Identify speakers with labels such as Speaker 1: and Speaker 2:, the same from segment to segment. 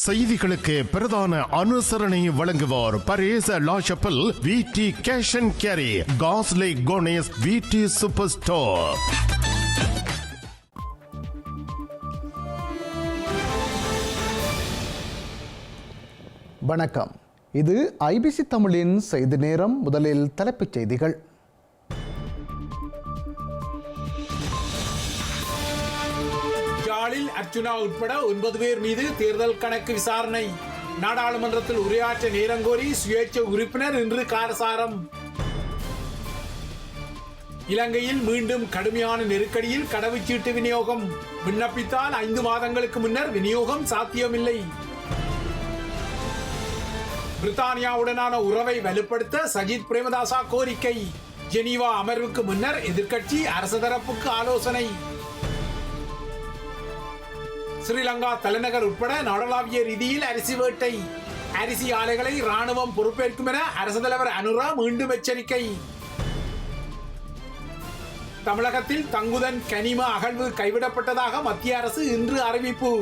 Speaker 1: செய்திகளுக்கு பிரதான அனுசரணை வழங்குவோர் Paris La Chapelle V T cash and carry காஸ்லே கோனேஸ் V T super store
Speaker 2: வணக்கம். இது ஐபிசி தமிழின் செய்தி நேரம். முதலில் தலைப்புச் செய்திகள்.
Speaker 3: அர்ஜுனா உட்பட ஒன்பது பேர் மீது தேர்தல் கணக்கு விசாரணை. நாடாளுமன்றத்தில் உரையாற்ற நேரங்கோரி சுயேட்சை உறுப்பினர் இன்று காரசாரம். இலங்கையில் மீண்டும் கடுமையான நெருக்கடியில் கடவுச்சீட்டு விநியோகம். விண்ணப்பித்தால் ஐந்து மாதங்களுக்கு முன்னர் விநியோகம் சாத்தியமில்லை. பிரித்தானியாவுடனான உறவை வலுப்படுத்த சஜித் பிரேமதாசா கோரிக்கை. ஜெனீவா அமர்வுக்கு முன்னர் எதிர்க்கட்சி அரசு தரப்புக்கு ஆலோசனை. ஸ்ரீலங்கா தலைநகர் உட்பட நாடளாவிய ரீதியில் அரிசி வேட்டை. அரிசி ஆலைகளை ராணுவம் பொறுப்பேற்கும் என அரசு தலைவர் அனுரா மீண்டும் எச்சரிக்கை. தமிழகத்தில் தங்குதன் கனிம அகழ்வு கைவிடப்பட்டதாக மத்திய அரசு இன்று அறிவிப்பு.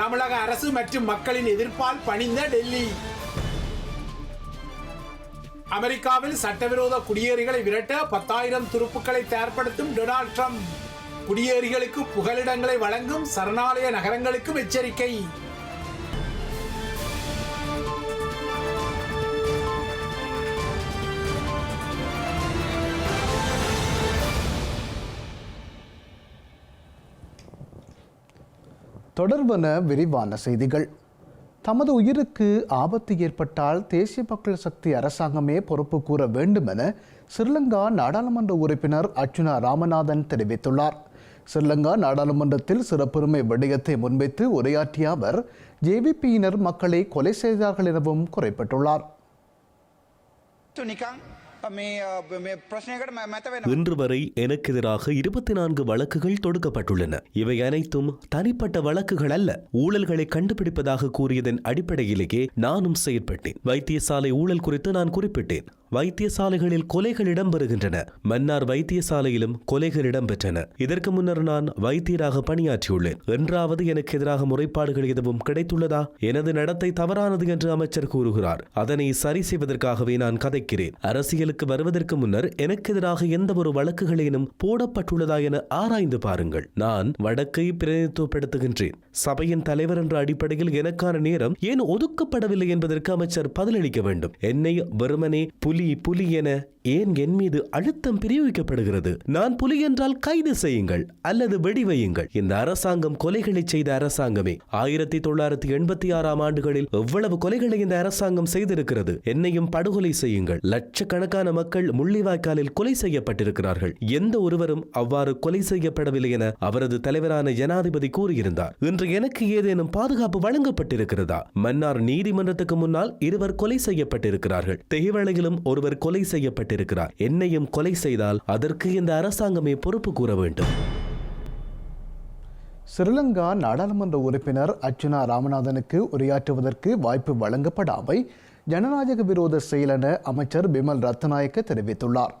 Speaker 3: தமிழக அரசு மற்றும் மக்களின் எதிர்ப்பால் பணிந்த டெல்லி. அமெரிக்காவில் சட்டவிரோத குடியேறிகளை விரட்ட பத்தாயிரம் துருப்புக்களை தயார்படுத்தும் டொனால்ட் ட்ரம்ப். குடியேறிகளுக்கு புகலிடங்களை வழங்கும் சரணாலய நகரங்களுக்கும் எச்சரிக்கை.
Speaker 2: தொடர்பன விரிவான செய்திகள். தமது உயிருக்கு ஆபத்து ஏற்பட்டால் தேசிய மக்கள் சக்தி அரசாங்கமே பொறுப்பு கூற வேண்டும் என ஸ்ரீலங்கா நாடாளுமன்ற உறுப்பினர் அர்ச்சுனா ராமநாதன் தெரிவித்துள்ளார். ஸ்ரீலங்கா நாடாளுமன்றத்தில் சிறப்புரிமை விடயத்தை முன்வைத்து உரையாற்றிய அவர் ஜேவிபியினர் மக்களை கொலை செய்தார்கள் எனவும் குறைப்பட்டுள்ளார்.
Speaker 4: இன்று வரை எனக்கு எதிராக இருபத்தி நான்கு வழக்குகள் தொடுக்கப்பட்டுள்ளன. இவை அனைத்தும் தனிப்பட்ட வழக்குகள் அல்ல. ஊழல்களை கண்டுபிடிப்பதாக கூறியதன் அடிப்படையிலேயே நானும் செயற்பட்டேன். வைத்தியசாலை ஊழல் குறித்து நான் குறிப்பிட்டேன். வைத்தியசாலைகளில் கொலைகள் இடம்பெறுகின்றன. மன்னார் வைத்தியசாலையிலும் கொலைகள் இடம்பெற்றன. இதற்கு முன்னர் நான் வைத்தியராக பணியாற்றியுள்ளேன். என்றாவது எனக்கு எதிராக முறைப்பாடுகள் எதுவும் கிடைத்துள்ளதா? எனது நடத்தை தவறானது என்று அமைச்சர் கூறுகிறார். அதனை சரி செய்வதற்காகவே நான் கதைக்கிறேன். அரசியலுக்கு வருவதற்கு முன்னர் எனக்கு எதிராக எந்த ஒரு வழக்குகளேனும் போடப்பட்டுள்ளதா என ஆராய்ந்து பாருங்கள். நான் வடக்கை பிரதிநிதித்துவப்படுத்துகின்றேன். சபையின் தலைவர் என்ற அடிப்படையில் எனக்கான நேரம் ஏன் ஒதுக்கப்படவில்லை என்பதற்கு அமைச்சர் பதிலளிக்க வேண்டும். என்னை வெறுமனே புலி புலி என ஏன் என் மீது அழுத்தம் பிரயோகிக்கப்படுகிறது? நான் புலி என்றால் கைது செய்யுங்கள் அல்லது வெடிவையுங்கள். இந்த அரசாங்கம் கொலைகளை செய்த அரசாங்கமே. ஆயிரத்தி தொள்ளாயிரத்தி எண்பத்தி ஆறாம் ஆண்டுகளில் எவ்வளவு கொலைகளை இந்த அரசாங்கம் செய்திருக்கிறது? என்னையும் படுகொலை செய்யுங்கள். லட்சக்கணக்கான மக்கள் முள்ளிவாய்க்காலில் கொலை செய்யப்பட்டிருக்கிறார்கள். எந்த ஒருவரும் அவ்வாறு கொலை செய்யப்படவில்லை என அவரது தலைவரான ஜனாதிபதி கூறியிருந்தார். இன்று எனக்கு ஏதேனும் பாதுகாப்பு வழங்கப்பட்டிருக்கிறதா? மன்னார் நீதிமன்றத்துக்கு முன்னால் இருவர் கொலை செய்யப்பட்டிருக்கிறார்கள். தெஹிவளையிலும் ஒருவர் கொலை செய்யப்பட்டிருக்கிறார். என்னையும் கொலை செய்தால் அதற்கு இந்த அரசாங்கமே பொறுப்பு கூற வேண்டும்.
Speaker 2: ஸ்ரீலங்கா நாடாளுமன்ற உறுப்பினர் அர்ச்சுனா ராமநாதனுக்கு உரையாற்றுவதற்கு வாய்ப்பு வழங்கப்படாமை ஜனநாயக விரோத செயல் என அமைச்சர் பிமல் ரத்நாயக்க தெரிவித்துள்ளார்.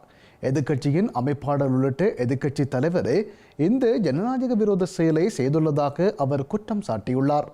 Speaker 2: எதிர்க்கட்சியின் அமைப்பாளர் உள்ளிட்ட எதிர்க்கட்சி தலைவரே இந்த ஜனநாயக விரோத செயலை செய்துள்ளதாக அவர் குற்றம் சாட்டியுள்ளார்.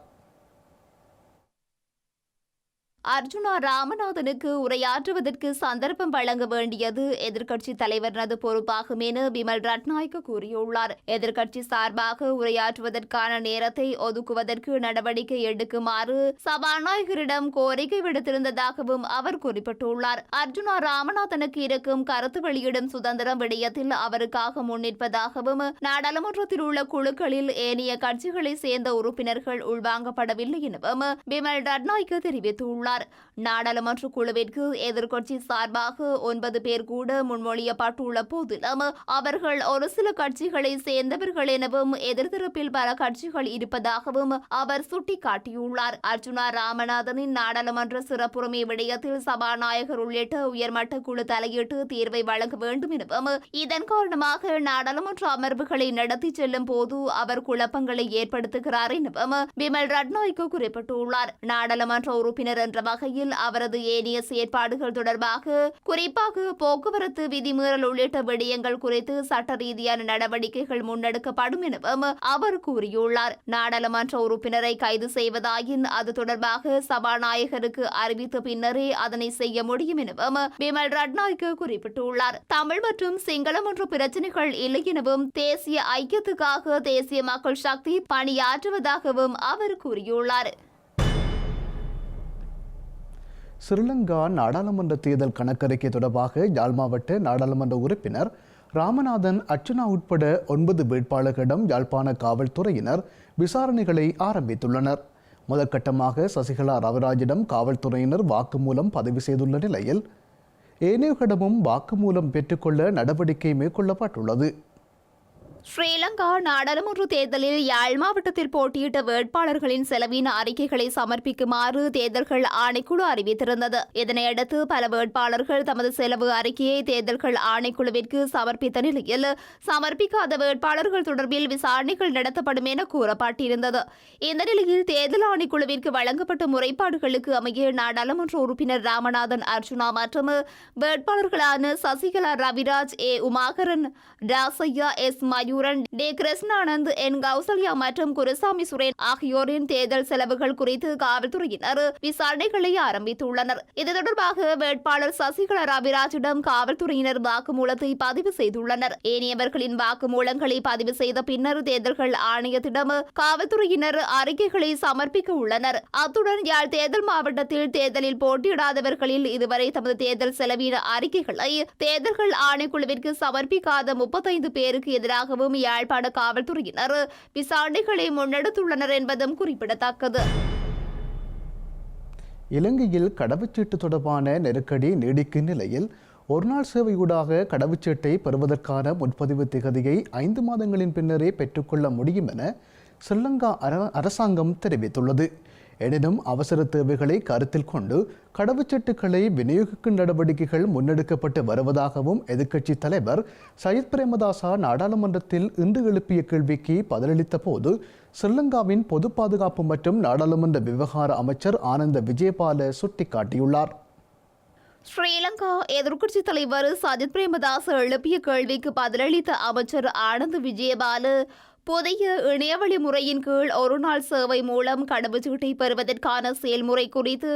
Speaker 5: அர்ஜுனா ராமநாதனுக்கு உரையாற்றுவதற்கு சந்தர்ப்பம் வழங்க வேண்டியது எதிர்க்கட்சி தலைவரது பொறுப்பாகும் என பிமல் ரட்நாயக்க கூறியுள்ளார். எதிர்க்கட்சி சார்பாக உரையாற்றுவதற்கான நேரத்தை ஒதுக்குவதற்கு நடவடிக்கை எடுக்குமாறு சபாநாயகரிடம் கோரிக்கை விடுத்திருந்ததாகவும் அவர் குறிப்பிட்டுள்ளார். அர்ஜுனா ராமநாதனுக்கு இருக்கும் கருத்து வெளியிடும் சுதந்திரம் விடயத்தில் அவருக்காக முன்னிற்பதாகவும் நாடாளுமன்றத்தில் உள்ள குழுக்களில் ஏனைய கட்சிகளை சேர்ந்த உறுப்பினர்கள் உள்வாங்கப்படவில்லை எனவும் பிமல் ரட்நாயக்க தெரிவித்துள்ளார். நாடாளுமன்ற குழுவிற்கு எதிர்க்கட்சி சார்பாக ஒன்பது பேர் கூட முன்மொழியப்பட்டுள்ள போதிலும் அவர்கள் ஒரு சில கட்சிகளை சேர்ந்தவர்கள் எனவும் எதிர்த்தரப்பில் பல கட்சிகள் இருப்பதாகவும் அவர் சுட்டிக்காட்டியுள்ளார். அர்ஜுனா ராமநாதனின் நாடாளுமன்ற சிறப்புரிமை விடயத்தில் சபாநாயகர் உள்ளிட்ட உயர்மட்ட குழு தலையிட்டு தீர்வை வழங்க வேண்டும் எனவும் இதன் காரணமாக நாடாளுமன்ற அமர்வுகளை நடத்தி செல்லும் போது அவர் குழப்பங்களை ஏற்படுத்துகிறார் எனவும் பிமல் ரட்னாய்க்கு குறிப்பிட்டுள்ளார். நாடாளுமன்ற உறுப்பினர் என்ற வகையில் அவரது ஏனைய செயற்பாடுகள் தொடர்பாக குறிப்பாக போக்குவரத்து விதிமீறல் உள்ளிட்ட விடயங்கள் குறித்து சட்ட ரீதியான நடவடிக்கைகள் முன்னெடுக்கப்படும் எனவும் அவர் கூறியுள்ளார். நாடாளுமன்ற உறுப்பினரை கைது செய்வதாயின் அது தொடர்பாக சபாநாயகருக்கு அறிவித்த பின்னரே அதனை செய்ய முடியும் எனவும் பிமல் ரட்நாய்க்கு குறிப்பிட்டுள்ளார். தமிழ் மற்றும் சிங்களம் என்ற பிரச்சனைகள் இல்லை எனவும் தேசிய ஐக்கியத்துக்காக தேசிய மக்கள் சக்தி பணியாற்றுவதாகவும் அவர் கூறியுள்ளார்.
Speaker 2: ஸ்ரீலங்கா நாடாளுமன்ற தேர்தல் கணக்கறிக்கை தொடர்பாக யாழ் மாவட்ட நாடாளுமன்ற உறுப்பினர் ராமநாதன் அர்ச்சனா உட்பட ஒன்பது வேட்பாளர்களிடம் யாழ்ப்பாண காவல்துறையினர் விசாரணைகளை ஆரம்பித்துள்ளனர். முதற்கட்டமாக சசிகலா ரவிராஜிடம் காவல்துறையினர் வாக்குமூலம் பதிவு செய்துள்ள நிலையில் ஏனையோரிடமும் வாக்குமூலம் பெற்றுக்கொள்ள நடவடிக்கை மேற்கொள்ளப்பட்டுள்ளது.
Speaker 5: ஸ்ரீலங்கா நாடாளுமன்ற தேர்தலில் யாழ் மாவட்டத்தில் போட்டியிட்ட வேட்பாளர்களின் செலவின அறிக்கைகளை சமர்ப்பிக்குமாறு தேர்தல்கள் ஆணைக்குழு அறிவித்திருந்தது. இதனையடுத்து பல வேட்பாளர்கள் தமது செலவு அறிக்கையை தேர்தல்கள் ஆணைக்குழுவிற்கு சமர்ப்பித்த நிலையில் சமர்ப்பிக்காத வேட்பாளர்கள் தொடர்பில் விசாரணைகள் நடத்தப்படும் என கூறப்பட்டிருந்தது. இந்த நிலையில் தேர்தல் ஆணைக்குழுவிற்கு வழங்கப்பட்ட முறைப்பாடுகளுக்கு அமைய நாடாளுமன்ற உறுப்பினர் ராமநாதன் அர்ஜுனா மற்றும் வேட்பாளர்களான Sasikala Raviraj A Umakaran Rasaiya S Mayuran T Krishnanand N Kausalya மற்றும் குருசாமி சுரேன் ஆகியோரின் தேர்தல் செலவுகள் குறித்து காவல்துறையினர் விசாரணைகளை ஆரம்பித்துள்ளனர். இது தொடர்பாக வேட்பாளர் சசிகலா ரவிராஜிடம் காவல்துறையினர் வாக்குமூலத்தை பதிவு செய்துள்ளனர். ஏனையவர்களின் வாக்குமூலங்களை பதிவு செய்த பின்னர் தேர்தல்கள் ஆணையத்திடம் காவல்துறையினர் அறிக்கைகளை சமர்ப்பிக்க உள்ளனர். அத்துடன் யாழ் தேர்தல் மாவட்டத்தில் தேர்தலில் போட்டியிடாதவர்களில் இதுவரை தமது தேர்தல் செலவின அறிக்கைகளை தேர்தல்கள் ஆணைக்குழுவிற்கு சமர்ப்பிக்காத முப்பத்தைந்து பேருக்கு எதிராகவும் யாழ்ப்பாண காவல்துறையினர் விசாரணைகளை முன்னெடுத்துள்ளனர் என்பதும் குறிப்பிடத்தக்கது.
Speaker 2: இலங்கையில் கடவுச்சீட்டு தொடர்பான நெருக்கடி நீடிக்கும் நிலையில் ஒருநாள் சேவையூடாக கடவுச்சீட்டை பெறுவதற்கான முன்பதிவு திகதியை ஐந்து மாதங்களின் பின்னரே பெற்றுக்கொள்ள முடியும் என ஸ்ரீலங்கா அர- அரசாங்கம் தெரிவித்துள்ளது. எனினும் அவசர தேவைகளை கருத்தில் கொண்டு கடவுச்சீட்டுகளை விநியோகிக்கும் நடவடிக்கைகள் முன்னெடுக்கப்பட்டு வருவதாகவும் எதிர்க்கட்சி தலைவர் சயித் பிரேமதாசா நாடாளுமன்றத்தில் இன்று எழுப்பிய கேள்விக்கு பதிலளித்த போது ஸ்ரீலங்காவின் பொது பாதுகாப்பு மற்றும் நாடாளுமன்ற விவகார அமைச்சர் ஆனந்த விஜயபால சுட்டிக்காட்டியுள்ளார்.
Speaker 5: ஸ்ரீலங்கா எதிர்க்கட்சித் தலைவர் சஜித் பிரேமதாஸ் எழுப்பிய கேள்விக்கு பதிலளித்த அமைச்சர் ஆனந்த் விஜயபாலு புதிய இணையவழி முறையின் கீழ் ஒருநாள் சேவை மூலம் கடவுச்சீட்டை பெறுவதற்கான செயல்முறை குறித்து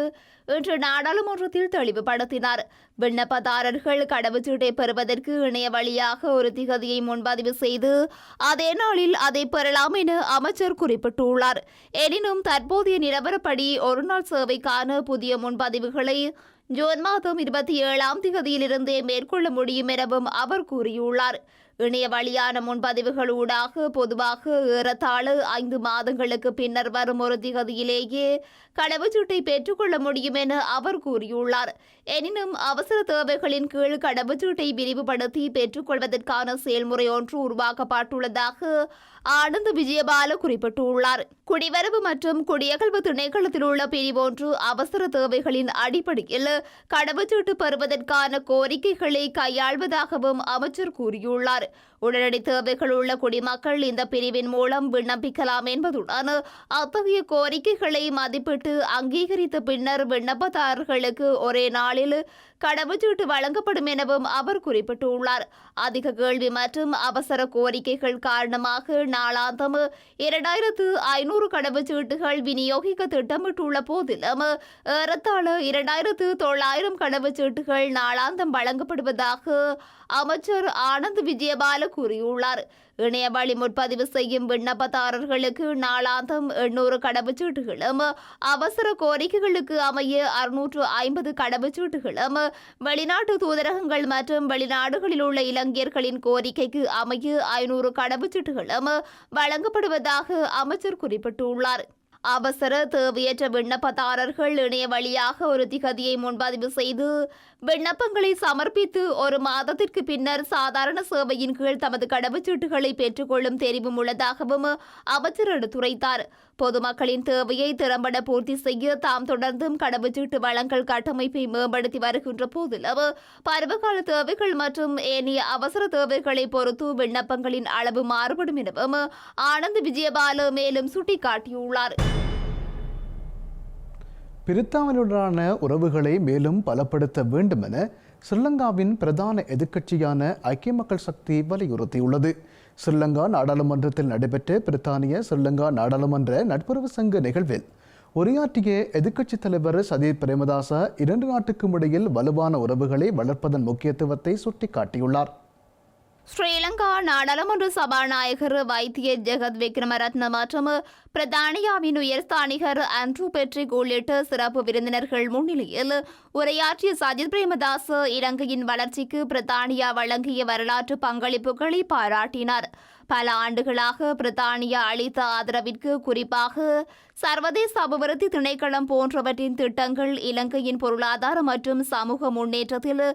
Speaker 5: இன்று நாடாளுமன்றத்தில் தெளிவுபடுத்தினார் விண்ணப்பதாரர்கள் கடவுச்சீட்டை பெறுவதற்கு இணைய வழியாக ஒரு திகதியை முன்பதிவு செய்து அதே நாளில் அதை பெறலாம் என அமைச்சர் குறிப்பிட்டுள்ளார். எனினும் தற்போதைய நிலவரப்படி ஒருநாள் சேவைக்கான புதிய முன்பதிவுகளை ஜூன் மாதம் இருபத்தி ஏழாம் திகதியிலிருந்தே மேற்கொள்ள முடியும் எனவும் அவர் கூறியுள்ளார். இணைய வழியான முன்பதிவுகள் ஊடாக பொதுவாக ஏறத்தாழ ஐந்து மாதங்களுக்கு பின்னர் வரும் ஒரு திகதியிலேயே கடவுச்சீட்டை பெற்றுக்கொள்ள முடியும் என அவர் கூறியுள்ளார். எனினும் அவசர தேவைகளின் கீழ் கடவுச்சீட்டை விரிவுபடுத்தி பெற்றுக்கொள்வதற்கான செயல்முறை ஒன்று உருவாக்கப்பட்டுள்ளதாக ஆனந்த் விஜயபால குறிப்பிட்டுள்ளார். குடிவரவு மற்றும் குடியகல்வு திணைக்களத்தில் உள்ள பிரிவொன்று அவசர தேவைகளின் அடிப்படையில் கடவுச்சீட்டு பெறுவதற்கான கோரிக்கைகளை கையாள்வதாகவும் அமைச்சர் கூறியுள்ளார். உடனடி தேவைகள் உள்ள குடிமக்கள் இந்த பிரிவின் மூலம் விண்ணப்பிக்கலாம் என்பதுடன் அத்தகைய கோரிக்கைகளை மதிப்பிட்டு அங்கீகரித்த பின்னர் விண்ணப்பதாரர்களுக்கு ஒரே நாளில் கடவுச்சீட்டு வழங்கப்படும் எனவும் அவர் குறிப்பிட்டுள்ளார். அதிக கேள்வி மற்றும் அவசர கோரிக்கைகள் காரணமாக நாளாந்தம் இரண்டாயிரத்து ஐநூறு கடவுச்சீட்டுகள் விநியோகிக்க திட்டமிட்டுள்ள போதிலும் ஏறத்தாழ இரண்டாயிரத்து தொள்ளாயிரம் கடவுச்சீட்டுகள் நாளாந்தம் வழங்கப்படுவதாக அமைச்சர் ஆனந்த் விஜயபால கூறியுள்ளார். இணைய வழி முன்பதிவு செய்யும் விண்ணப்பதாரர்களுக்கு நாளாந்தம் எண்ணூறு கடவுச்சீட்டுகளும் அவசர கோரிக்கைகளுக்கு அமைய அறுநூற்று ஐம்பது கடவுச்சீட்டுகளும் வெளிநாட்டு தூதரகங்கள் மற்றும் வெளிநாடுகளில் உள்ள இளைஞர்களின் கோரிக்கைக்கு அமைய ஐநூறு கடவுச்சீட்டுகளும் வழங்கப்படுவதாக அமைச்சர் குறிப்பிட்டுள்ளார். அவசர தேவையற்ற விண்ணப்பதாரர்கள் இணைய வழியாக ஒரு திகதியை முன்பதிவு செய்து விண்ணப்பங்களை சமர்ப்பித்து ஒரு மாதத்திற்கு பின்னர் சாதாரண சேவையின் கீழ் தமது கடவுச்சீட்டுகளை பெற்றுக்கொள்ளும் தெரிவும் உள்ளதாகவும் அமைச்சர் எடுத்துரைத்தார். பொதுமக்களின் தேவையை திறம்பட பூர்த்தி செய்ய தாம் தொடர்ந்தும் கடவுச்சீட்டு வழங்கல் கட்டமைப்பை மேம்படுத்தி வருகின்ற போதிலும் பருவகால தேவைகள் மற்றும் ஏனைய அவசர தேவைகளை பொறுத்து விண்ணப்பங்களின் அளவு மாறுபடும் எனவும் ஆனந்த் விஜயபால மேலும் சுட்டிக்காட்டியுள்ளார்.
Speaker 2: பிரித்தானியுடனான உறவுகளை மேலும் பலப்படுத்த வேண்டும் என ஸ்ரீலங்காவின் பிரதான எதிர்க்கட்சியான ஐக்கிய மக்கள் சக்தி வலியுறுத்தியுள்ளது. ஸ்ரீலங்கா நாடாளுமன்றத்தில் நடைபெற்ற பிரித்தானிய ஸ்ரீலங்கா நாடாளுமன்ற நட்புறவு சங்க நிகழ்வில் உரையாற்றிய எதிர்க்கட்சித் தலைவர் சதீப் பிரேமதாச இரண்டு நாட்டுக்கும் இடையில் வலுவான உறவுகளை வளர்ப்பதன் முக்கியத்துவத்தை சுட்டிக்காட்டியுள்ளார்.
Speaker 5: ஸ்ரீலங்கா நாடாளுமன்ற சபாநாயகர் வைத்திய ஜெகத் விக்ரமரத்ன மற்றும் பிரதானியாவின் உயர்ஸ்தானிகர் அண்ட்ரூ பெட்ரிக் உள்ளிட்ட சிறப்பு விருந்தினர்கள் முன்னிலையில் உரையாற்றிய சஜித் பிரேமதாஸ் இலங்கையின் வளர்ச்சிக்கு பிரித்தானியா வழங்கிய வரலாற்று பங்களிப்புகளை பாராட்டினார். பல ஆண்டுகளாக பிரித்தானியா அளித்த ஆதரவிற்கு குறிப்பாக சர்வதேச அபிவிருத்தி திணைக்களம் போன்றவற்றின் திட்டங்கள் இலங்கையின் பொருளாதார மற்றும் சமூக முன்னேற்றத்தில்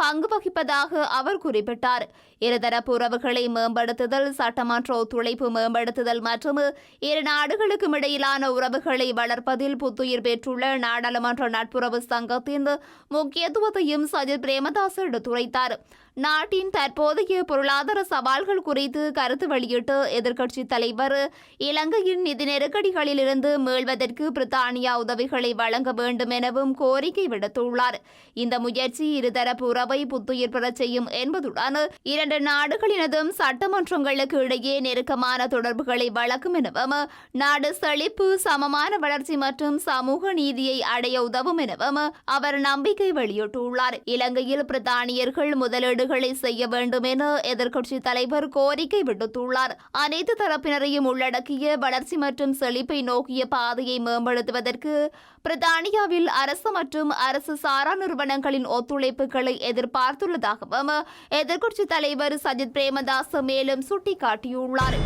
Speaker 5: பங்கு வகிப்பதாக அவர் குறிப்பிட்டார். இருதரப்பு உறவுகளை மேம்படுத்துதல் சட்டமன்ற ஒத்துழைப்பு மேம்படுத்துதல் மற்றும் இரு நாடுகளுக்கும் இடையிலான உறவுகளை வளர்ப்பதில் புத்துயிர் பெற்றுள்ள நாடாளுமன்ற நட்புறவு சங்கத்தின் முக்கியத்துவத்தையும் சஜித் பிரேமதாஸ் எடுத்துரைத்தார். நாட்டின் தற்போதைய பொருளாதார சவால்கள் குறித்து கருத்து வெளியிட்டு எதிர்க்கட்சித் தலைவர் இலங்கையின் நிதி நெருக்கடிகளிலிருந்து மீள்வதற்கு பிரித்தானியா உதவிகளை வழங்க வேண்டும் எனவும் கோரிக்கை விடுத்துள்ளார். இந்த முயற்சி இருதரப்பு உறவை புத்துயிர் பெறச் செய்யும் என்பதுடன் இரண்டு நாடுகளினதும் சட்டமன்றங்களுக்கு இடையே நெருக்கமான தொடர்புகளை வழக்கும் எனவும் நாடு செழிப்பு சமமான வளர்ச்சி மற்றும் சமூக நீதியை அடைய உதவும் எனவும் அவர் நம்பிக்கை வெளியிட்டுள்ளார். இலங்கையில் பிரித்தானியர்கள் முதலீடுகளை செய்ய வேண்டும் என எதிர்க்கட்சி தலைவர் கோரிக்கை விடுத்துள்ளார். அனைத்து தரப்பினரையும் உள்ளடக்கிய வளர்ச்சி மற்றும் செழிப்பை நோக்கிய பாதையை மேம்படுத்துவதற்கு பிரித்தானியாவில் அரசு மற்றும் அரசு சாரா நிறுவனங்களின் ஒத்துழைப்புகளை எதிர்பார்த்துள்ளதாகவும் எதிர்க்கட்சி தலைவர் சஜித் பிரேமதாஸ் மேலும் சுட்டிக்காட்டியுள்ளார்.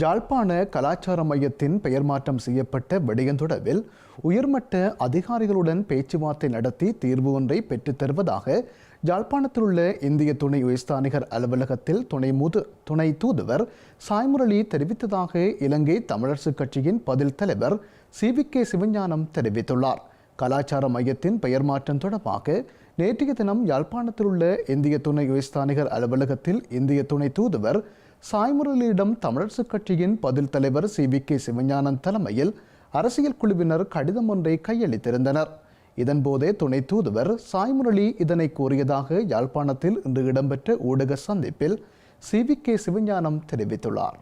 Speaker 2: ஜாழ்ப்பாண கலாச்சார மையத்தின் பெயர் மாற்றம் செய்யப்பட்ட விடயம் தொடர்பில் உயர்மட்ட அதிகாரிகளுடன் பேச்சுவார்த்தை நடத்தி தீர்வு ஒன்றை பெற்றுத் தருவதாக ஜாழ்ப்பாணத்தில் உள்ள இந்திய துணை உயர்ஸ்தானிகர் அலுவலகத்தில் துணை முது துணை தூதுவர் சாய்முரளி தெரிவித்ததாக இலங்கை தமிழரசுக் கட்சியின் பதில் தலைவர் சி. வி. கே. சிவஞானம் தெரிவித்துள்ளார். கலாச்சார மையத்தின் பெயர் மாற்றம் தொடர்பாக நேற்றைய தினம் யாழ்ப்பாணத்தில் உள்ள இந்திய துணை உயர்ஸ்தானிகர் அலுவலகத்தில் இந்திய துணை தூதுவர் சாய்முரளியிடம் தமிழரசுக் கட்சியின் பதில் தலைவர் சி. வி. கே. சிவஞானன் தலைமையில் அரசியல் குழுவினர் கடிதம் ஒன்றை கையளித்திருந்தனர். இதன்போதே துணை தூதுவர் சாய்முரளி இதனை கூறியதாக யாழ்ப்பாணத்தில் இன்று இடம்பெற்ற ஊடக சந்திப்பில் சி வி கே சிவஞானம் தெரிவித்துள்ளார்.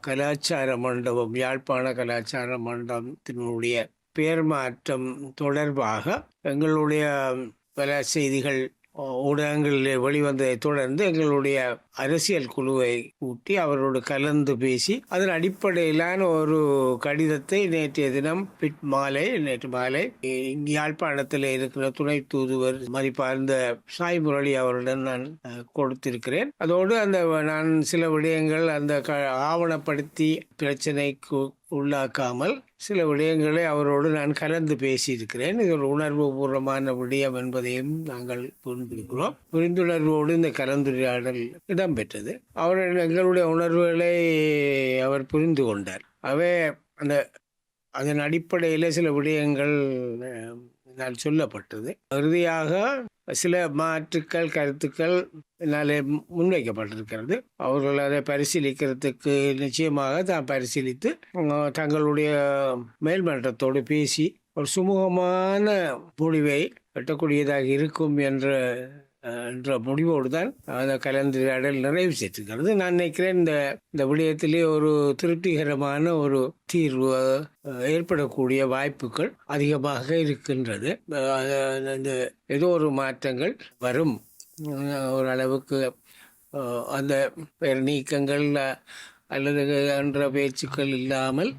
Speaker 6: கலாச்சார மண்டபம் யாழ்ப்பாண கலாச்சார மண்டபத்தினுடைய பெயர் மாற்றம் தொடர்பாக எங்களுடைய பல செய்திகள் ஊடகங்களில் வெளிவந்ததை தொடர்ந்து எங்களுடைய அரசியல் குழுவை கூட்டி அவரோடு கலந்து பேசி அதன் அடிப்படையிலான ஒரு கடிதத்தை நேற்றைய தினம் பிட் மாலை நேற்று மாலை யாழ்ப்பாணத்தில் இருக்கிற துணை தூதுவர் மதிப்பார்ந்த சாய் முரளி அவருடன் நான் கொடுத்திருக்கிறேன். அதோடு அந்த நான் சில விடயங்கள் அந்த க ஆவணப்படுத்தி பிரச்சனைக்கு உள்ளாக்காமல் சில விடயங்களை அவரோடு நான் கலந்து பேசியிருக்கிறேன். இது ஒரு உணர்வு பூர்வமான விடயம் என்பதையும் நாங்கள் புரிந்திருக்கிறோம். புரிந்துணர்வோடு இந்த கலந்துரையாடல் இடம்பெற்றது. அவர் எங்களுடைய உணர்வுகளை அவர் புரிந்து கொண்டார். அவே அந்த அதன் அடிப்படையில் சில விடயங்கள் நான் சொல்லப்பட்டது. இறுதியாக சில மாற்றுக்கள் கருத்துக்கள் என்னாலே முன்வைக்கப்பட்டிருக்கிறது. அவர்கள் அதை பரிசீலிக்கிறதுக்கு நிச்சயமாக தான் பரிசீலித்து தங்களுடைய மேல்மன்றத்தோடு பேசி ஒரு சுமூகமான முடிவை எட்டக்கூடியதாக இருக்கும் என்ற என்ற முடிவோடு தான் அந்த கலந்துரையாடல் நிறைவு செய்திருக்கிறது. நான் நினைக்கிறேன் இந்த இந்த விடயத்திலே ஒரு திருப்திகரமான ஒரு தீர்வு ஏற்படக்கூடிய வாய்ப்புகள் அதிகமாக இருக்கின்றது. இந்த ஏதோ ஒரு மாற்றங்கள் வரும். ஓரளவுக்கு அந்த பெயர் நீக்கங்கள் அல்லது என்ற பேச்சுக்கள் இல்லாமல்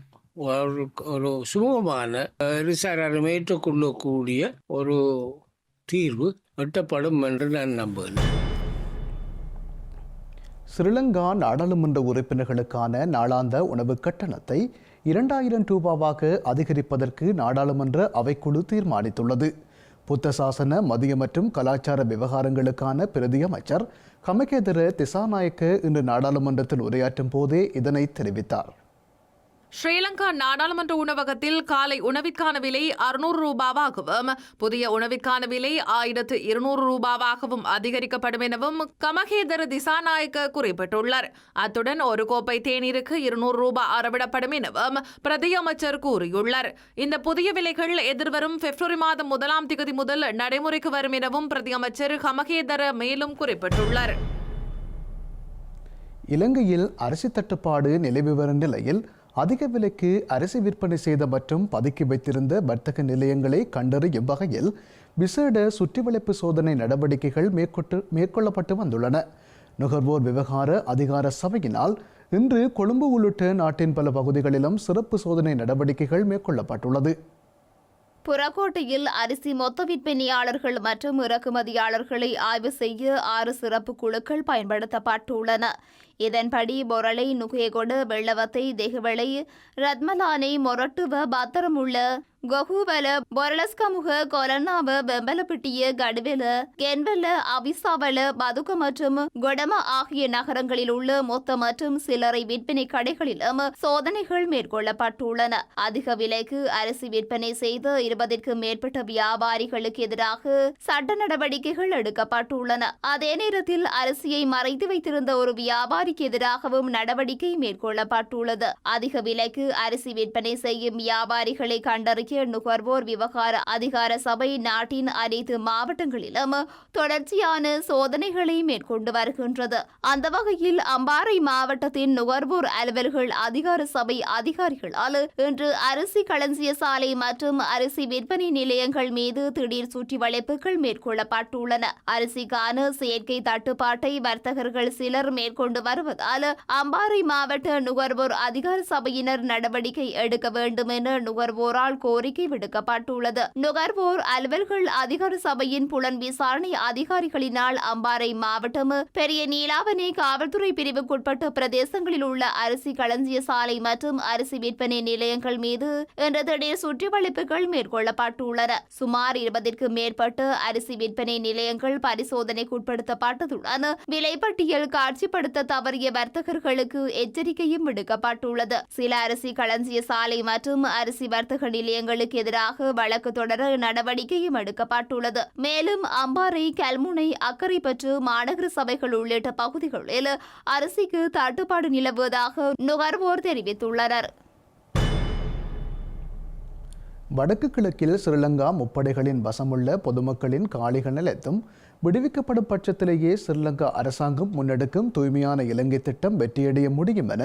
Speaker 6: ஒரு ஒரு சுமூகமான அஹ், இருசாராரும் ஏற்றுக்கொள்ளக்கூடிய ஒரு தீர்வு வெட்டப்படும் என்று நான் நம்புகிறேன்.
Speaker 2: ஸ்ரீலங்கா நாடாளுமன்ற உறுப்பினர்களுக்கான நாளாந்த உணவு கட்டணத்தை இரண்டாயிரம் ரூபாவாக அதிகரிப்பதற்கு நாடாளுமன்ற அவைக்குழு தீர்மானித்துள்ளது. புத்த சாசன மதிய மற்றும் கலாச்சார விவகாரங்களுக்கான பிரதி அமைச்சர் கமகேதர திசாநாயக்க இன்று நாடாளுமன்றத்தில் உரையாற்றும் போதே இதனை தெரிவித்தார்.
Speaker 7: ஸ்ரீலங்கா நாடாளுமன்ற உணவகத்தில் காலை உணவிற்கான விலை அறுநூறு ரூபாவாகவும் புதிய உணவிற்கான விலை ஆயிரத்து இருநூறு ரூபாவாகவும் அதிகரிக்கப்படும் எனவும் கமகேதர திசாநாயக்க குறிப்பிட்டுள்ளார். அத்துடன் ஒரு கோப்பை தேநீருக்கு இருநூறு ரூபாய் அறவிடப்படும் எனவும் பிரதியமைச்சர் கூறியுள்ளார். இந்த புதிய விலைகள் எதிர்வரும் பிப்ரவரி மாதம் முதலாம் திகதி முதல் நடைமுறைக்கு வரும் எனவும் பிரதியமைச்சர் கமகேதர மேலும் குறிப்பிட்டுள்ளார்.
Speaker 2: இலங்கையில் அரிசி தட்டுப்பாடு நிலவி வரும் நிலையில் அதிக விலைக்கு அரிசி விற்பனை செய்த மற்றும் பதுக்கி வைத்திருந்த வர்த்தக நிலையங்களை கண்டறியும் வகையில் விசேட சுற்றிவளைப்பு சோதனை நடவடிக்கைகள் மேற்கொண்டு மேற்கொள்ளப்பட்டு வந்துள்ளன. நுகர்வோர் விவகார அதிகார சபையினால் இன்று கொழும்பு உள்ளிட்ட நாட்டின் பல பகுதிகளிலும் சிறப்பு சோதனை நடவடிக்கைகள் மேற்கொள்ளப்பட்டுள்ளது.
Speaker 5: புறக்கோட்டையில் அரிசி மொத்த விற்பனையாளர்கள் மற்றும் இறக்குமதியாளர்களை ஆய்வு செய்ய ஆறு சிறப்பு குழுக்கள் பயன்படுத்தப்பட்டுள்ளன. இதன்படி பொரளை நுகேகொடு வெள்ளவத்தை தெகுவளை ரத்மலானை மொரட்டுவ பத்திரமுள்ள கொகுவல பொரளஸ்கமுக கொலனாவ வெம்பலப்பிட்டிய கடுவெல கென்வெல அவிசாவல பதுக்க மற்றும் கொடம ஆகிய நகரங்களில் உள்ள மொத்த மற்றும் சில்லறை விற்பனை கடைகளிலும் சோதனைகள் மேற்கொள்ளப்பட்டுள்ளன. அதிக விலைக்கு அரிசி விற்பனை செய்த இருபதிற்கும் மேற்பட்ட வியாபாரிகளுக்கு எதிராக சட்ட நடவடிக்கைகள் எடுக்கப்பட்டுள்ளன. அதே நேரத்தில் அரிசியை மறைத்து வைத்திருந்த ஒரு வியாபாரிக்கு எதிராகவும் நடவடிக்கை மேற்கொள்ளப்பட்டுள்ளது. அதிக விலைக்கு அரிசி விற்பனை செய்யும் வியாபாரிகளை கண்டறிய நுகர்வோர் விவகார அதிகார சபை நாட்டின் அனைத்து மாவட்டங்களிலும் தொடர்ச்சியான சோதனைகளை மேற்கொண்டு வருகின்றது. அந்த வகையில் அம்பாறை மாவட்டத்தின் நுகர்வோர் அலுவல்கள் அதிகார சபை அதிகாரிகளால் இன்று அரிசி களஞ்சிய சாலை மற்றும் அரிசி விற்பனை நிலையங்கள் மீது திடீர் சுற்றி வளைப்புகள் மேற்கொள்ளப்பட்டுள்ளன. அரிசிக்கான செயற்கை தட்டுப்பாட்டை வர்த்தகர்கள் சிலர் மேற்கொண்டு வருவதால் அம்பாறை மாவட்ட நுகர்வோர் அதிகார சபையினர் நடவடிக்கை எடுக்க வேண்டும் என நுகர்வோரால் கோரிக்கை விடுக்கப்பட்டுள்ளது. நுகர்வோர் அலுவல்கள் அதிகார சபையின் புலன் விசாரணை அதிகாரிகளினால் அம்பாறை மாவட்டம். பெரிய நீலாவணி காவல்துறை பிரிவுக்குட்பட்ட பிரதேசங்களில் உள்ள அரிசி களஞ்சிய சாலை மற்றும் அரிசி விற்பனை நிலையங்கள் மீது இன்று திடீர் சுற்றிவளைப்புகள் மேற்கொள்ளப்பட்டுள்ளன. சுமார் இருபதிற்கும் மேற்பட்ட அரிசி விற்பனை நிலையங்கள் பரிசோதனைக்குட்படுத்தப்பட்டதுடன் விலைப்பட்டியல் காட்சிப்படுத்த தவறிய வர்த்தகர்களுக்கு எச்சரிக்கையும் விடுக்கப்பட்டுள்ளது. சில அரிசி களஞ்சிய சாலை மற்றும் அரிசி வர்த்தக நிலையங்கள் நிலையங்களுக்கு எதிராக வழக்கு தொடர நடவடிக்கையும் எடுக்கப்பட்டுள்ளது. மேலும் அம்பாறை கல்முனை அக்கறைப்பற்று மாநகர சபைகள் உள்ளிட்ட பகுதிகளில் அரிசிக்கு தட்டுப்பாடு நிலவுவதாக நுகர்வோர் தெரிவித்துள்ளனர்.
Speaker 2: வடக்கு கிழக்கில் ஸ்ரீலங்கா முப்படைகளின் வசமுள்ள பொதுமக்களின் காலிகள் நிலத்தும் விடுவிக்கப்படும் பட்சத்திலேயே ஸ்ரீலங்கா அரசாங்கம் முன்னெடுக்கும் தூய்மையான இலங்கை திட்டம் வெற்றியடைய முடியும் என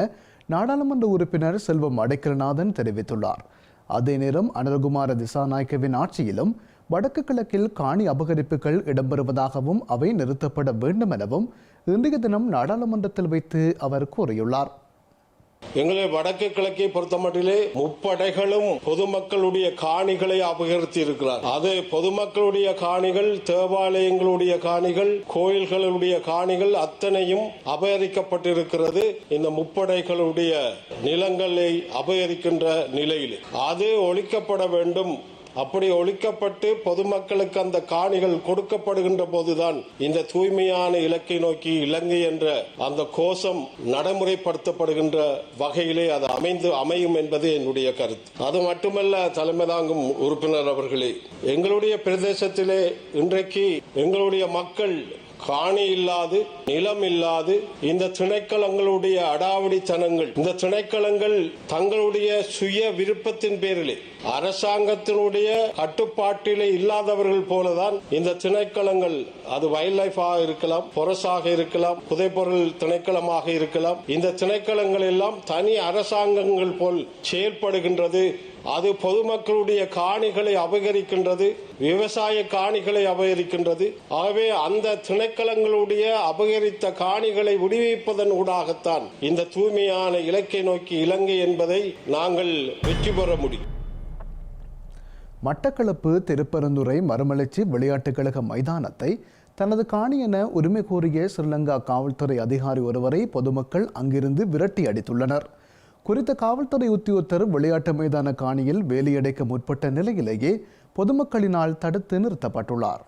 Speaker 2: நாடாளுமன்ற உறுப்பினர் செல்வம் அடைக்கலநாதன் தெரிவித்துள்ளார். அதே நேரம் அனுரகுமார திசாநாயக்கவின் ஆட்சியிலும் வடக்கு கிழக்கில் காணி அபகரிப்புகள் இடம்பெறுவதாகவும் அவை நிறுத்தப்பட வேண்டும் எனவும் இன்றைய தினம் நாடாளுமன்றத்தில் வைத்து அவர் கூறியுள்ளார்.
Speaker 8: எங்களை வடக்கு கிழக்கை பொறுத்தமட்டிலே முப்படைகளும் பொதுமக்களுடைய காணிகளை அபகரித்து இருக்கிறார். அது பொதுமக்களுடைய காணிகள் தேவாலயங்களுடைய காணிகள் கோயில்களுடைய காணிகள் அத்தனையும் அபகரிக்கப்பட்டிருக்கிறது. இந்த முப்படைகளுடைய நிலங்களை அபகரிக்கின்ற நிலையில். அது ஒழிக்கப்பட வேண்டும் அப்படி ஒழிக்கப்பட்டு பொதுமக்களுக்கு அந்த காணிகள் கொடுக்கப்படுகின்ற போதுதான் இந்த தூய்மையான இலக்கை நோக்கி இலங்கை என்ற அந்த கோஷம் நடைமுறைப்படுத்தப்படுகின்ற வகையிலே அது அமைந்து அமையும் என்பது என்னுடைய கருத்து. அது மட்டுமல்ல தலைமை தாங்கும் உறுப்பினர் அவர்களே எங்களுடைய பிரதேசத்திலே இன்றைக்கு எங்களுடைய மக்கள் காணி இல்லாது நிலம் இல்லாது இந்த திணைக்களங்களுடைய அடாவடித்தனங்கள் இந்த திணைக்களங்கள் தங்களுடைய சுய விருப்பத்தின் பேரிலே அரசாங்கத்தினுடைய கட்டுப்பாட்டிலே இல்லாதவர்கள் போலதான் இந்த திணைக்களங்கள் அது வைல்ட் லைஃபாக இருக்கலாம் பொரசாக இருக்கலாம் புதைப்பொருள் திணைக்களமாக இருக்கலாம் இந்த திணைக்களங்கள் எல்லாம் தனி அரசாங்கங்கள் போல் செயல்படுகின்றது அது பொதுமக்களுடைய காணிகளை அபகரிக்கின்றது விவசாய காணிகளை அபகரிக்கின்றது. ஆகவே அந்த திணைக்களங்களுடைய அபகரித்த காணிகளை விடுவிப்பதன் ஊடாகத்தான் இந்த தூய்மையான இலக்கை நோக்கி இலங்கை என்பதை நாங்கள் வெற்றி பெற முடியும்.
Speaker 2: மட்டக்களப்பு திருப்பரந்துரை மறுமலர்ச்சி விளையாட்டுக் கழக மைதானத்தை தனது காணி என உரிமை கோரிய ஸ்ரீலங்கா காவல்துறை அதிகாரி ஒருவரை பொதுமக்கள் அங்கிருந்து விரட்டி அடித்துள்ளனர். குறித்த காவல்துறை உத்தியோகத்தர் விளையாட்டு மைதான காணியில் வேலையடைக்க முற்பட்ட நிலையிலேயே பொதுமக்களினால் தடுத்து நிறுத்தப்பட்டுள்ளார்.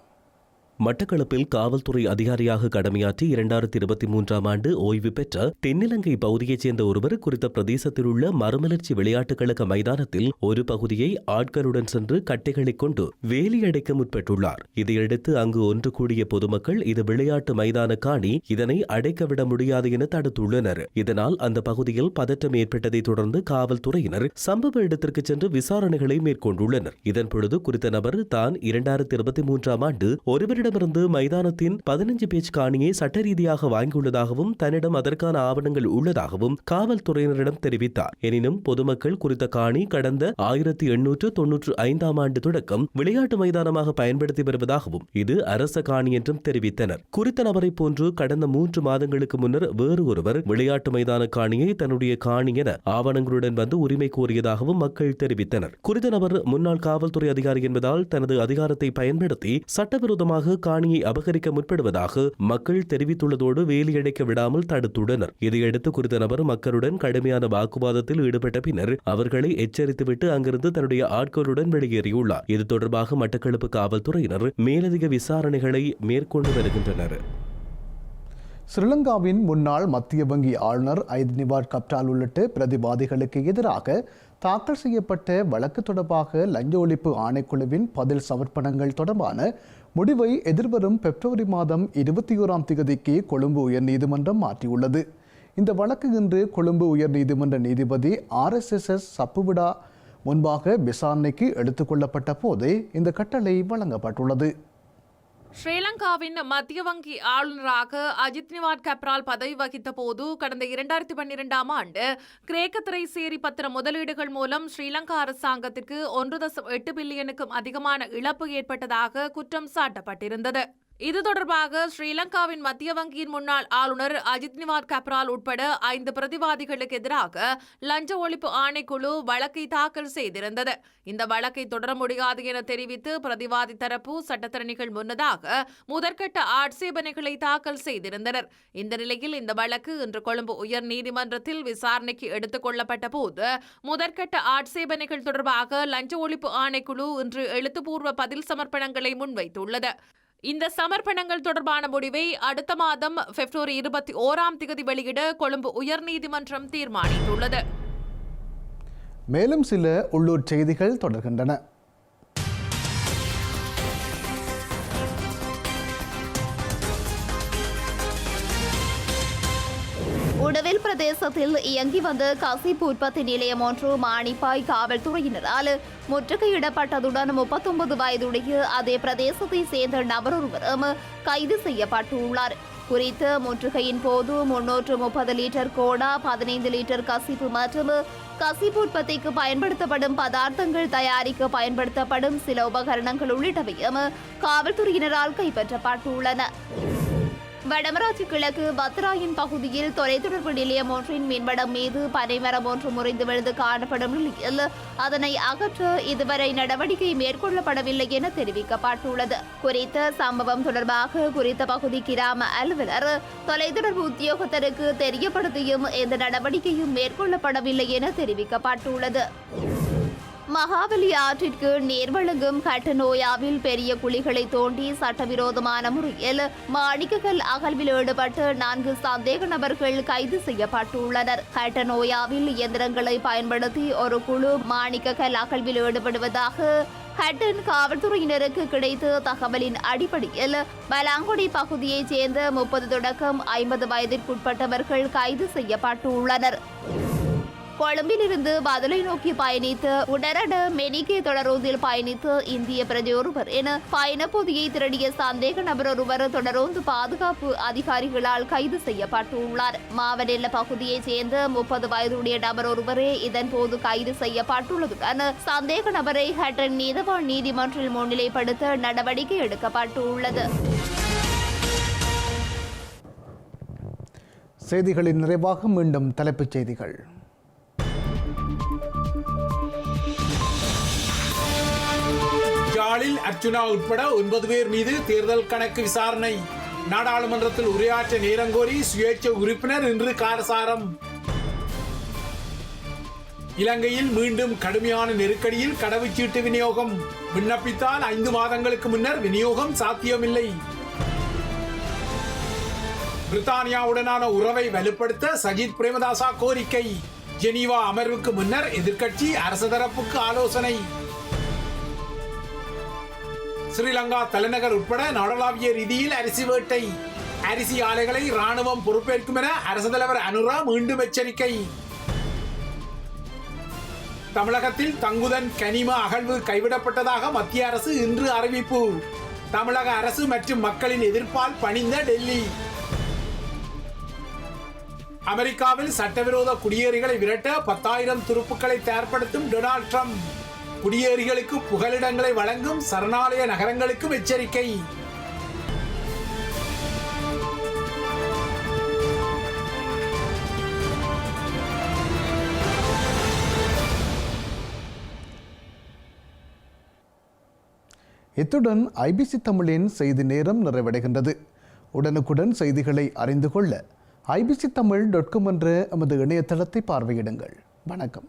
Speaker 4: மட்டக்களப்பில் காவல்துறை அதிகாரியாக கடமையாற்றி இரண்டாயிரத்தி இருபத்தி மூன்றாம் ஆண்டு ஓய்வு பெற்ற தென்னிலங்கை பகுதியைச் சேர்ந்த ஒருவர் குறித்த பிரதேசத்தில் உள்ள மறுமலர்ச்சி விளையாட்டுக் கழக மைதானத்தில் ஒரு பகுதியை ஆட்களுடன் சென்று கட்டைகளைக் கொண்டு வேலியடைக்க முற்பட்டுள்ளார். இதையடுத்து அங்கு ஒன்று கூடிய பொதுமக்கள் இது விளையாட்டு மைதான காணி இதனை அடைக்கவிட முடியாது என தடுத்துள்ளனர். இதனால் அந்த பகுதியில் பதற்றம் ஏற்பட்டதை தொடர்ந்து காவல்துறையினர் சம்பவ இடத்திற்கு சென்று விசாரணைகளை மேற்கொண்டுள்ளனர். இதன் பொழுது குறித்த நபர் தான் இரண்டாயிரத்தி இருபத்தி மூன்றாம் ஆண்டு ஒருவரிடம் தன்னிடமிருந்து மைதானத்தின் பதினஞ்சு பேச்சு காணியை சட்ட ரீதியாக வாங்கியுள்ளதாகவும் தன்னிடம் அதற்கான ஆவணங்கள் உள்ளதாகவும் காவல்துறையினரிடம் தெரிவித்தார். எனினும் பொதுமக்கள் குறித்த காணி கடந்த ஆயிரத்தி எண்ணூற்று தொன்னூற்று ஐந்தாம் ஆண்டு தொடக்கம் விளையாட்டு மைதானமாக பயன்படுத்தி வருவதாகவும் இது அரச காணி என்றும் தெரிவித்தனர். குறித்த நபரை போன்று கடந்த மூன்று மாதங்களுக்கு முன்னர் வேறு ஒருவர் விளையாட்டு மைதான காணியை தன்னுடைய காணி என ஆவணங்களுடன் வந்து உரிமை கோரியதாகவும் மக்கள் தெரிவித்தனர். குறித்த நபர் முன்னாள் காவல்துறை அதிகாரி என்பதால் தனது அதிகாரத்தை பயன்படுத்தி சட்டவிரோதமாக காணியை அபகரிக்க முற்படுவதாக மக்கள் தெரிவித்துள்ளதோடு வேலியடைக்க விடாமல் தடுத்துள்ளனர். இதையடுத்து குறித்த நபர் மக்களுடன் கடுமையான வாக்குவாதத்தில் ஈடுபட்ட பின்னர் அவர்களை எச்சரித்துவிட்டு அங்கிருந்து தன்னுடைய ஆட்களுடன் வெளியேறியுள்ளார். இது தொடர்பாக மட்டக்களப்பு காவல்துறையினர் மேலதிக விசாரணைகளை மேற்கொண்டு வருகின்றனர்.
Speaker 2: ஸ்ரீலங்காவின் முன்னாள் மத்திய வங்கி ஆளுநர் ஐத்னிவாட் கப்டால் உள்ளிட்ட பிரதிவாதிகளுக்கு எதிராக தாக்கல் செய்யப்பட்ட வழக்கு தொடர்பாக லஞ்ச ஒழிப்பு ஆணைக்குழுவின் பதில் சமர்ப்பணங்கள் தொடர்பான முடிவை எதிர்வரும் பிப்ரவரி மாதம் இருபத்தி ஓராம் தேதிக்கு கொழும்பு உயர்நீதிமன்றம் மாற்றியுள்ளது. இந்த வழக்கு இன்று கொழும்பு உயர்நீதிமன்ற நீதிபதி ஆர்எஸ்எஸ்எஸ் சப்புவிடா முன்பாக விசாரணைக்கு எடுத்துக்கொள்ளப்பட்ட போது இந்த கட்டளை வழங்கப்பட்டுள்ளது.
Speaker 7: ஸ்ரீலங்காவின் மத்திய வங்கி ஆளுநராக அஜித் நிவாட் கப்ரால் பதவி வகித்த போது கடந்த இரண்டாயிரத்தி பன்னிரெண்டாம் ஆண்டு கிரேக்க திரைசேரி பத்திர முதலீடுகள் மூலம் ஸ்ரீலங்கா அரசாங்கத்திற்கு ஒன்று தசம் எட்டு பில்லியனுக்கும் அதிகமான இழப்பு ஏற்பட்டதாக குற்றம் சாட்டப்பட்டிருந்தது. இது தொடர்பாக ஸ்ரீலங்காவின் மத்திய வங்கியின் முன்னாள் ஆளுநர் அஜித் நிவாத் கப்ரால் உட்பட ஐந்து பிரதிவாதிகளுக்கு எதிராக லஞ்ச ஒழிப்பு ஆணைக்குழு வழக்கை தாக்கல் செய்திருந்தது. இந்த வழக்கை தொடர முடியாது என தெரிவித்து பிரதிவாதி தரப்பு சட்டத்தரணிகள் முன்னதாக முதற்கட்ட ஆட்சேபனைகளை தாக்கல் செய்திருந்தனர். இந்த நிலையில் இந்த வழக்கு இன்று கொழும்பு உயர் நீதிமன்றத்தில் விசாரணைக்கு எடுத்துக் கொள்ளப்பட்ட போது முதற்கட்ட ஆட்சேபனைகள் தொடர்பாக லஞ்ச ஒழிப்பு ஆணைக்குழு இன்று எழுத்துப்பூர்வ பதில் சமர்ப்பணங்களை முன்வைத்துள்ளது. இந்த சமர்ப்பணங்கள் தொடர்பான முடிவை அடுத்த மாதம் பிப்ரவரி இருபத்தி ஓராம் தேதி வெளியிட கொழும்பு உயர்நீதிமன்றம் தீர்மானித்துள்ளது.
Speaker 2: மேலும் சில உள்ளூர் செய்திகள் தொடர்கின்றன.
Speaker 5: உடவில் பிரதேசத்தில் இயங்கி வந்த கசிப்பு உற்பத்தி நிலையம் ஒன்று மாணிப்பாய் காவல்துறையினரால் முற்றுகையிடப்பட்டதுடன் முப்பத்தொன்பது வயதுடைய அதே பிரதேசத்தை சேர்ந்த நபரொருவரும் கைது செய்யப்பட்டுள்ளார். குறித்த முற்றுகையின் போது முன்னூற்று முப்பது லிட்டர் கோடா பதினைந்து லிட்டர் கசிப்பு மற்றும் கசிப்பு உற்பத்திக்கு பயன்படுத்தப்படும் பதார்த்தங்கள் தயாரிக்க பயன்படுத்தப்படும் சில உபகரணங்கள் உள்ளிட்டவையும் காவல்துறையினரால் கைப்பற்றப்பட்டுள்ளன. வடமராட்சி கிழக்கு பத்ராயன் பகுதியில் தொலைத்தொடர்பு நிலையம் ஒன்றின் மின்வடம் மீது பனைமரம் ஒன்று முறிந்து விழுந்து காணப்படும் நிலையில் அதனை அகற்ற இதுவரை நடவடிக்கை மேற்கொள்ளப்படவில்லை என தெரிவிக்கப்பட்டுள்ளது. குறித்த சம்பவம் தொடர்பாக குறித்த பகுதி கிராம அலுவலர் தொலைத்தொடர்பு உத்தியோகத்தருக்கு தெரியப்படுத்தியும் எந்த நடவடிக்கையும் மேற்கொள்ளப்படவில்லை என தெரிவிக்கப்பட்டுள்ளது. மகாபலி ஆற்றிற்கு நீர் வழங்கும் கட்டநோயாவில் பெரிய குழிகளை தோண்டி சட்டவிரோதமான முறையில் மாணிக்ககல் அகழ்வில் ஈடுபட்டு நான்கு சந்தேக நபர்கள் கைது செய்யப்பட்டுள்ளனர். கட்டநோயாவில் இயந்திரங்களை பயன்படுத்தி ஒரு குழு மாணிக்ககல் அகழ்வில் ஈடுபடுவதாக ஹட்டன் காவல்துறையினருக்கு கிடைத்த தகவலின் அடிப்படையில் பலாங்குடி பகுதியைச் சேர்ந்த முப்பது தொடக்கம் ஐம்பது வயதிற்குட்பட்டவர்கள் கைது செய்யப்பட்டுள்ளனர். கொழும்பிலிருந்து பதிலை நோக்கி பயணித்து உடரட மெனிகே தொடரோந்தில் பயணித்து இந்திய பிரஜையொருவர் என பயணப்பொதியை திரடிய சந்தேக நபர் ஒருவர் தொடரோந்து பாதுகாப்பு அதிகாரிகளால் கைது செய்யப்பட்டுள்ளார். மாவனெல்ல பகுதியைச் சேர்ந்த முப்பது வயதுடைய நபர் ஒருவரே இதன் போது கைது செய்யப்பட்டுள்ளதுடன் சந்தேக நபரை ஹட்ரன் நீதவான் நீதிமன்றில் முன்னிலைப்படுத்த நடவடிக்கை எடுக்கப்பட்டுள்ளது.
Speaker 2: செய்திகளின் நிறைவாக மீண்டும் தலைப்புச் செய்திகள்.
Speaker 3: அர்ச்சுனா உட்பட ஒன்பது பேர் மீது தேர்தல் கணக்கு விசாரணை. நாடாளுமன்றத்தில் உரையாற்ற நேரங்கோரி சுயேட்சை உறுப்பினர் இன்று காரசாரம். இலங்கையில் மீண்டும் கடுமையான நெருக்கடியில் கடவுச்சீட்டு விநியோகம். விண்ணப்பித்தால் ஐந்து மாதங்களுக்கு முன்னர் விநியோகம் சாத்தியமில்லை. பிரித்தானியாவுடனான உறவை வலுப்படுத்த சஜித் பிரேமதாசா கோரிக்கை. ஜெனீவா அமர்வுக்கு முன்னர் எதிர்க்கட்சி அரசு தரப்புக்கு ஆலோசனை. ஸ்ரீலங்கா தலைநகர் உட்பட நாடளாவிய ரீதியில் அரிசி வேட்டை. அரிசி ஆலைகளை ராணுவம் பொறுப்பேற்கும் என அரசு தலைவர் அனுரா மீண்டும் எச்சரிக்கை. தமிழகத்தில் தங்குதன் கனிம அகழ்வு கைவிடப்பட்டதாக மத்திய அரசு இன்று அறிவிப்பு. தமிழக அரசு மற்றும் மக்களின் எதிர்ப்பால் பணிந்த டெல்லி. அமெரிக்காவில் சட்டவிரோத குடியேறிகளை விரட்ட பத்தாயிரம் துருப்புக்களை தயார்படுத்தும் டொனால்ட் ட்ரம்ப். குடியேறிகளுக்கு புகலிடங்களை வழங்கும் சரணாலய நகரங்களுக்கும் எச்சரிக்கை.
Speaker 2: இத்துடன் ஐபிசி தமிழின் செய்தி நேரம் நிறைவடைகின்றது. உடனுக்குடன் செய்திகளை அறிந்து கொள்ள ஐபிசி தமிழ் டாட் காம் என்ற நமது இணையதளத்தை பார்வையிடுங்கள். வணக்கம்.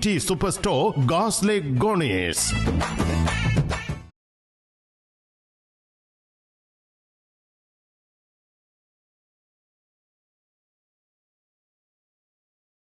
Speaker 1: T super store காஸ்லே கோனேஸ்